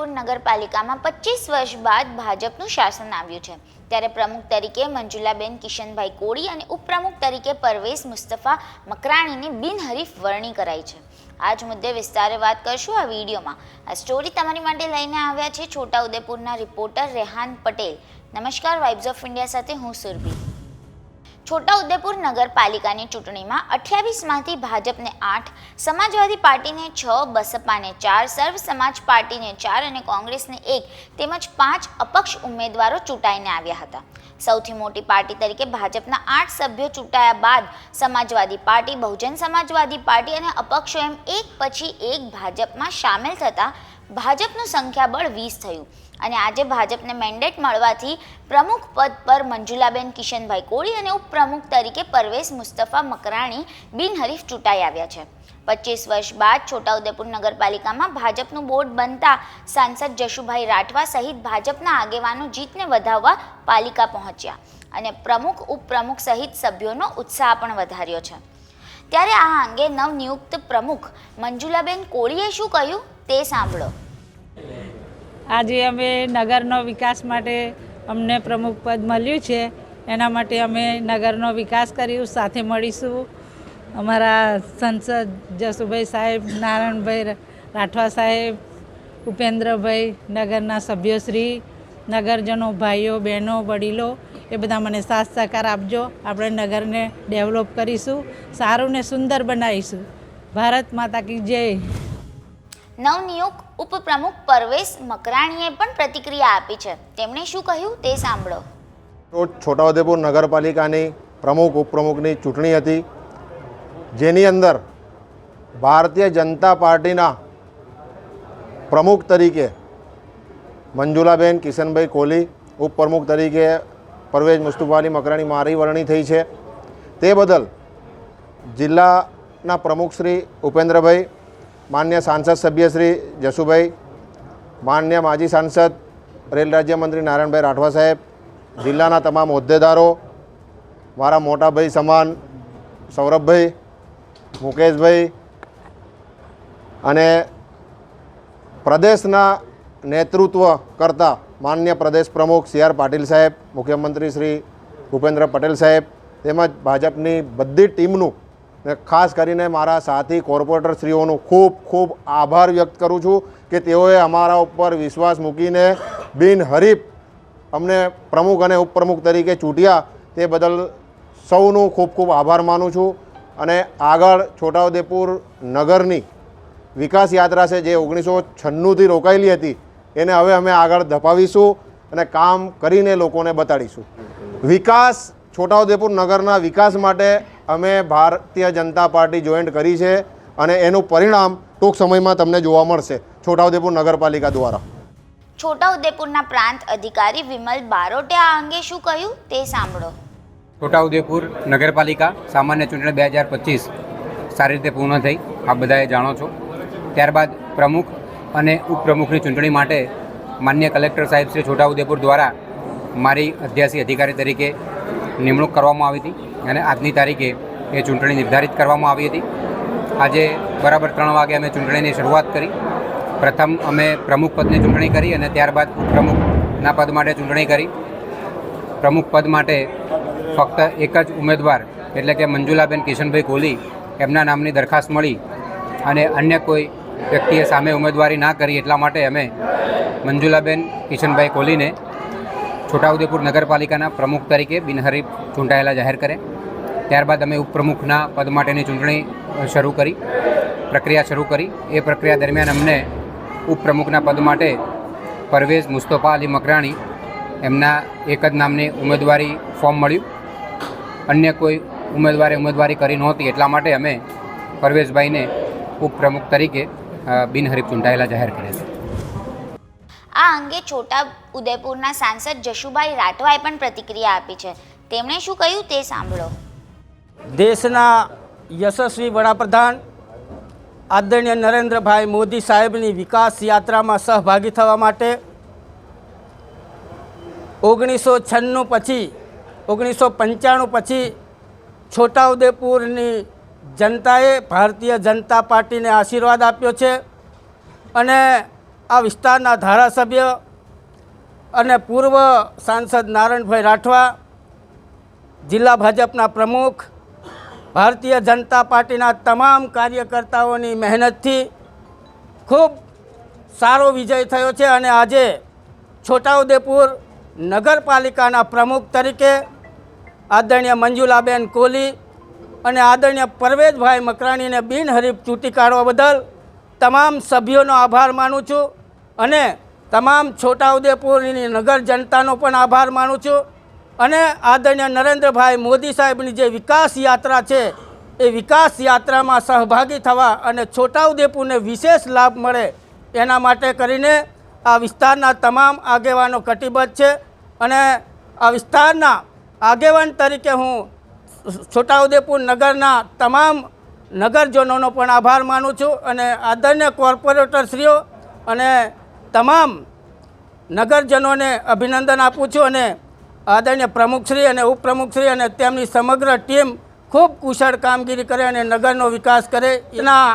છોટાઉદેપુર નગરપાલિકામાં પચીસ વર્ષ બાદ ભાજપનું શાસન આવ્યું છે. ત્યારે પ્રમુખ તરીકે મંજુલાબેન કિશનભાઈ કોળી અને ઉપપ્રમુખ તરીકે પરવેઝ મુસ્તફા મકરાણીની બિનહરીફ વરણી કરાઈ છે. આ જ મુદ્દે વિસ્તારે વાત કરશું આ વિડીયોમાં. આ સ્ટોરી તમારી માટે લઈને આવ્યા છે છોટાઉદેપુરના રિપોર્ટર રેહાન પટેલ. નમસ્કાર વાઇબ્સ ઓફ ઇન્ડિયા સાથે હું સુરભી. છોટાઉદેપુર નગરપાલિકાની ચૂંટણીમાં અઠ્યાવીસમાંથી ભાજપને આઠ, સમાજવાદી પાર્ટીને છ, બસપાને ચાર, સર્વ સમાજ પાર્ટીને ચાર અને કોંગ્રેસને એક તેમજ પાંચ અપક્ષ ઉમેદવારો ચૂંટાઈને આવ્યા હતા. સૌથી મોટી પાર્ટી તરીકે ભાજપના આઠ સભ્યો ચૂંટાયા બાદ સમાજવાદી પાર્ટી, બહુજન સમાજવાદી પાર્ટી અને અપક્ષો એમ એક પછી એક ભાજપમાં સામેલ થતાં ભાજપનું સંખ્યાબળ વીસ થયું. અને આજે ભાજપને મેન્ડેટ મળવાથી પ્રમુખ પદ પર મંજુલાબેન કિશનભાઈ કોળી અને ઉપપ્રમુખ તરીકે પરવેશ મુસ્તફા મકરાણી બિનહરીફ ચૂંટાઈ આવ્યા છે. પચીસ વર્ષ બાદ છોટાઉદેપુર નગરપાલિકામાં ભાજપનું બોર્ડ બનતા સાંસદ જશુભાઈ રાઠવા સહિત ભાજપના આગેવાનો જીતને વધાવવા પાલિકા પહોંચ્યા અને પ્રમુખ, ઉપપ્રમુખ સહિત સભ્યોનો ઉત્સાહ પણ વધાર્યો છે. ત્યારે આ અંગે નવનિયુક્ત પ્રમુખ મંજુલાબેન કોળીએ શું કહ્યું? તે સાંભળો. આજે અમે નગરનો વિકાસ માટે અમને પ્રમુખ પદ મળ્યું છે. એના માટે અમે નગરનો વિકાસ કર્યું, સાથે મળીશું. અમારા સંસદ જસુભાઈ સાહેબ, નારાયણભાઈ રાઠવા સાહેબ, ઉપેન્દ્રભાઈ, નગરના સભ્યશ્રી, નગરજનો ભાઈઓ, બહેનો, વડીલો, એ બધા મને સાથ સહકાર આપજો. આપણે નગરને ડેવલપ કરીશું, સારું ને સુંદર બનાવીશું. ભારત માતા કી જય. નવનિયુક્ત ઉપપ્રમુખ પરવેશ મકરાણીએ પણ પ્રતિક્રિયા આપી છે. તેમણે શું કહ્યું તે સાંભળો. રોજ છોટાઉદેપુર નગરપાલિકાની પ્રમુખ, ઉપપ્રમુખની ચૂંટણી હતી, જેની અંદર ભારતીય જનતા પાર્ટીના પ્રમુખ તરીકે મંજુલાબેન કિશનભાઈ કોહલી, ઉપપ્રમુખ તરીકે પરવેજ મુસ્તુફાની મકરાણી મારી વરણી થઈ છે. તે બદલ જિલ્લાના પ્રમુખ શ્રી ઉપેન્દ્રભાઈ માન્ય સાંસદ સભ્ય શ્રી જસુભાઈ, માન્ય માજી સાંસદ રેલ રાજ્યમંત્રી નારાયણભાઈ રાઠવા સાહેબ, જિલ્લાના તમામ હોદ્દેદારો, મારા મોટા ભાઈ સમાન સૌરભભાઈ, મુકેશભાઈ અને પ્રદેશના નેતૃત્વ કરતા માન્ય પ્રદેશ પ્રમુખ સી આર પાટીલ સાહેબ, મુખ્યમંત્રી શ્રી ભૂપેન્દ્ર પટેલ સાહેબ, તેમજ ભાજપની બધી ટીમનું ખાસ કરીને મારા સાથી કોર્પોરેટરશ્રીઓનો ખૂબ ખૂબ આભાર વ્યક્ત કરું છું કે તેઓએ અમારા ઉપર વિશ્વાસ મૂકીને બિનહરીફ અમને પ્રમુખ અને ઉપપ્રમુખ તરીકે ચૂંટ્યા તે બદલ સૌનું ખૂબ ખૂબ આભાર માનું છું. અને આગળ છોટાઉદેપુર નગરની વિકાસ યાત્રા છે જે ઓગણીસો છન્નુંથી રોકાયેલી હતી, એને હવે અમે આગળ ધપાવીશું અને કામ કરીને લોકોને બતાડીશું. વિકાસ, છોટાઉદેપુર નગરના વિકાસ માટે અમે ભારતીય જનતા પાર્ટી જોઈન્ટ કરી છે અને એનું પરિણામ ટૂંક સમયમાં તમને જોવા મળશે છોટાઉદેપુર નગરપાલિકા દ્વારા. છોટાઉદેપુરના પ્રાંત અધિકારી વિમલ બારોટે આ અંગે શું કહ્યું તે સાંભળો. છોટાઉદેપુર નગરપાલિકા સામાન્ય ચૂંટણી બે હજાર પચીસ સારી રીતે પૂર્ણ થઈ આપ બધાએ જાણો છો. ત્યારબાદ પ્રમુખ અને ઉપપ્રમુખની ચૂંટણી માટે માન્ય કલેક્ટર સાહેબ શ્રી છોટાઉદેપુર દ્વારા મારી અધ્યાસી અધિકારી તરીકે નિમણૂક કરવામાં આવી હતી. અને આજની તારીખે એ ચૂંટણી નિર્ધારિત કરવામાં આવી હતી. આજે બરાબર ત્રણ વાગે અમે ચૂંટણીની શરૂઆત કરી. પ્રથમ અમે પ્રમુખ પદની ચૂંટણી કરી અને ત્યારબાદ ઉપપ્રમુખના પદ માટે ચૂંટણી કરી. પ્રમુખ પદ માટે ફક્ત એક જ ઉમેદવાર એટલે કે મંજુલાબેન કિશનભાઈ કોહલી એમના નામની દરખાસ્ત મળી અને અન્ય કોઈ વ્યક્તિએ સામે ઉમેદવારી ના કરી એટલા માટે અમે મંજુલાબેન કિશનભાઈ કોહલીને છોટાઉદેપુર નગરપાલિકાના પ્રમુખ તરીકે બિનહરીફ ચૂંટાયેલા જાહેર કરે. ત્યારબાદ અમે ઉપપ્રમુખના પદ માટેની ચૂંટણી શરૂ કરી, પ્રક્રિયા શરૂ કરી. એ પ્રક્રિયા દરમિયાન અમને ઉપપ્રમુખના પદ માટે પરવેઝ મુસ્તફા અલી મકરાણી એમના એક જ નામની ઉમેદવારી ફોર્મ મળ્યું. અન્ય કોઈ ઉમેદવારે ઉમેદવારી કરી નહોતી એટલા માટે અમે પરવેશભાઈને ઉપપ્રમુખ તરીકે બિનહરીફ ચૂંટાયેલા જાહેર કર્યા છે. અંગે છોટા ઉદયપુરના સાંસદ જશુભાઈ રાઠવાએ પણ પ્રતિક્રિયા આપી છે. તેમણે શું કહ્યું તે સાંભળો. દેશના યશસ્વી વડાપ્રધાન, આદરણીય નરેન્દ્રભાઈ મોદી સાહેબની વિકાસ યાત્રામાં સહભાગી થવા માટે ઓગણીસો છન્નું પછી, ઓગણીસો પંચાણું પછી છોટાઉદેપુરની જનતાએ ભારતીય જનતા પાર્ટીને આશીર્વાદ આપ્યો છે અને આ વિસ્તારના ધારાસભ્ય અને પૂર્વ સાંસદ નારાયણભાઈ રાઠવા, જિલ્લા ભાજપના પ્રમુખ, ભારતીય જનતા પાર્ટીના તમામ કાર્યકર્તાઓની મહેનતથી ખૂબ સારો વિજય થયો છે અને આજે છોટાઉદેપુર નગરપાલિકાના પ્રમુખ તરીકે આદરણીય મંજુલાબેન કોહલી અને આદરણીય પરવેજભાઈ મકરાણીને બિનહરીફ ચૂંટી કાઢવા બદલ તમામ સભ્યોનો આભાર માનું છું. અને તમામ છોટાઉદેપુરની નગર જનતાનો પણ આભાર માનું છું. અને આદરણીય નરેન્દ્રભાઈ મોદી સાહેબની જે વિકાસ યાત્રા છે, એ વિકાસ યાત્રામાં સહભાગી થવા અને છોટાઉદેપુરને વિશેષ લાભ મળે એના માટે કરીને આ વિસ્તારના તમામ આગેવાનો કટિબદ્ધ છે. અને આ વિસ્તારના આગેવાન તરીકે હું છોટાઉદેપુર નગરના તમામ નગરજનોનો પણ આભાર માનું છું. અને આદરણીય કોર્પોરેટરશ્રીઓ અને તમામ નગરજનોને અભિનંદન આપું છું અને આદરણીય પ્રમુખશ્રી અને ઉપપ્રમુખશ્રી અને તેમની સમગ્ર ટીમ ખૂબ કુશળ કામગીરી કરે અને નગરનો વિકાસ કરે. એના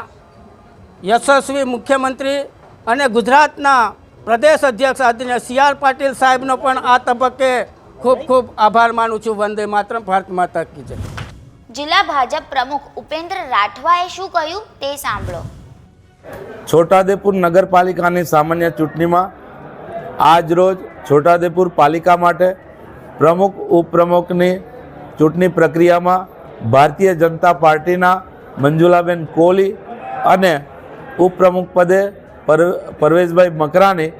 યશસ્વી મુખ્યમંત્રી અને ગુજરાતના પ્રદેશ અધ્યક્ષ આદરણીય સી આર પાટીલ સાહેબનો પણ આ તબક્કે ખૂબ ખૂબ આભાર માનું છું. વંદે માત્ર ભારત માતા કી જય. જિલ્લા ભાજપ પ્રમુખ ઉપેન્દ્ર રાઠવાએ શું કહ્યું તે સાંભળો. છોટાદેપુર નગરપાલિકાની સામાન્ય ચૂંટણીમાં આજ રોજ છોટાદેપુર પાલિકા માટે પ્રમુખ, ઉપપ્રમુખની ચૂંટણી પ્રક્રિયામાં ભારતીય જનતા પાર્ટીના મંજુલાબેન કોહલી અને ઉપપ્રમુખ પદે પર પરવેશભાઈ મકરાની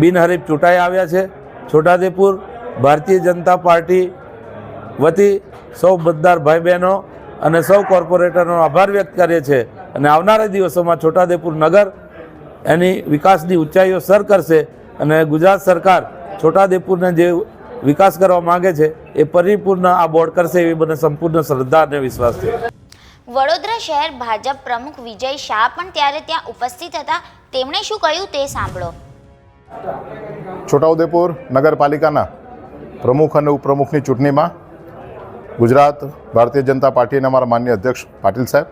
બિનહરીફ ચૂંટાઈ આવ્યા છે. છોટાદેપુર ભારતીય જનતા પાર્ટી વતી સૌ મતદાર ભાઈ બહેનો અને સૌ કોર્પોરેટરનો આભાર વ્યક્ત કરીએ છીએ. અને આવનારા દિવસોમાં છોટાદેપુર નગર એની વિકાસની ઊંચાઈઓ સર કરશે અને ગુજરાત સરકાર છોટાઉદેપુરને જે વિકાસ કરવા માંગે છે એ પરિપૂર્ણ આ બોર્ડ કરશે એવી મને સંપૂર્ણ શ્રદ્ધા અને વિશ્વાસ છે. વડોદરા શહેર ભાજપ પ્રમુખ વિજય શાહ પણ ત્યારે ત્યાં ઉપસ્થિત હતા. તેમણે શું કહ્યું તે સાંભળો. છોટાઉદેપુર નગરપાલિકાના પ્રમુખ અને ઉપપ્રમુખની ચૂંટણીમાં ગુજરાત ભારતીય જનતા પાર્ટીના અમારા માન્ય અધ્યક્ષ પાટીલ સાહેબ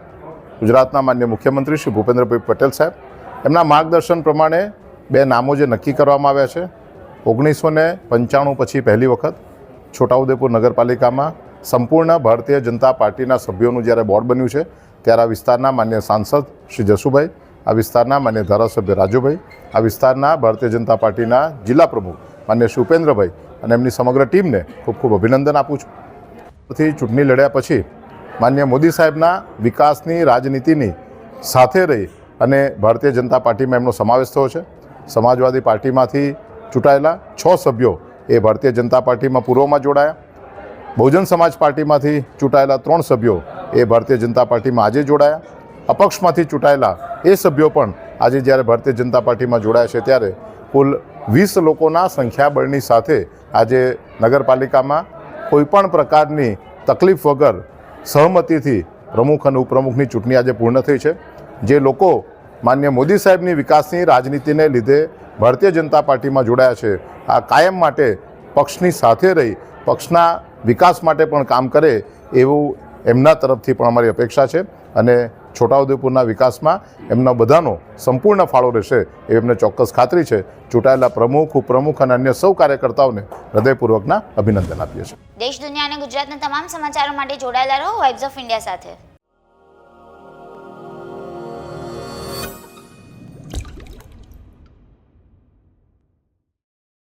ગુજરાતના માન્ય મુખ્યમંત્રી શ્રી ભૂપેન્દ્રભાઈ પટેલ સાહેબ. એમના માર્ગદર્શન પ્રમાણે બે નામો જે નક્કી કરવામાં આવ્યા છે. ઓગણીસો ને પંચાણું પછી પહેલી વખત છોટાઉદેપુર નગરપાલિકામાં સંપૂર્ણ ભારતીય જનતા પાર્ટીના સભ્યોનું જ્યારે બોર્ડ બન્યું છે, ત્યારે આ વિસ્તારના માન્ય સાંસદ શ્રી જસુભાઈ, આ વિસ્તારના માન્ય ધારાસભ્ય રાજુભાઈ, આ વિસ્તારના ભારતીય જનતા પાર્ટીના જિલ્લા પ્રમુખ માન્ય શ્રી ઉપેન્દ્રભાઈ અને એમની સમગ્ર ટીમને ખૂબ ખૂબ અભિનંદન આપું છું. પછી ચૂંટણી લડ્યા પછી માન્ય મોદી સાહેબના વિકાસની, રાજનીતિની સાથે રહી અને ભારતીય જનતા પાર્ટીમાં એમનો સમાવેશ થયો છે. સમાજવાદી પાર્ટીમાંથી ચૂંટાયેલા છ સભ્યો એ ભારતીય જનતા પાર્ટીમાં પૂર્વમાં જોડાયા. બહુજન સમાજ પાર્ટીમાંથી ચૂંટાયેલા ત્રણ સભ્યો એ ભારતીય જનતા પાર્ટીમાં આજે જોડાયા. અપક્ષમાંથી ચૂંટાયેલા એ સભ્યો પણ આજે જ્યારે ભારતીય જનતા પાર્ટીમાં જોડાયા છે ત્યારે કુલ વીસ લોકોના સંખ્યાબળની સાથે આજે નગરપાલિકામાં કોઈપણ પ્રકારની તકલીફ વગર સહમતિથી પ્રમુખ અને ઉપપ્રમુખની ચૂંટણી આજે પૂર્ણ થઈ છે. જે લોકો માન્ય મોદી સાહેબની વિકાસની રાજનીતિને લીધે ભારતીય જનતા પાર્ટીમાં જોડાયા છે, આ કાયમ માટે પક્ષની સાથે રહી, પક્ષના વિકાસ માટે પણ કામ કરે એવું એમના તરફથી પણ અમારી અપેક્ષા છે. અને છોટાઉદેપુરના વિકાસમાં એમના બધાનો સંપૂર્ણ ફાળો રહેશે એ એમને ચોક્કસ ખાતરી છે. ચૂંટાયેલા પ્રમુખ, ઉપપ્રમુખ અને અન્ય સૌ કાર્યકર્તાઓને હૃદયપૂર્વકના અભિનંદન આપીએ છીએ. દેશ, દુનિયા અને ગુજરાતના તમામ સમાચારો માટે જોડાયેલા રહો. વાઇબ્સ ઓફ ઇન્ડિયા સાથે.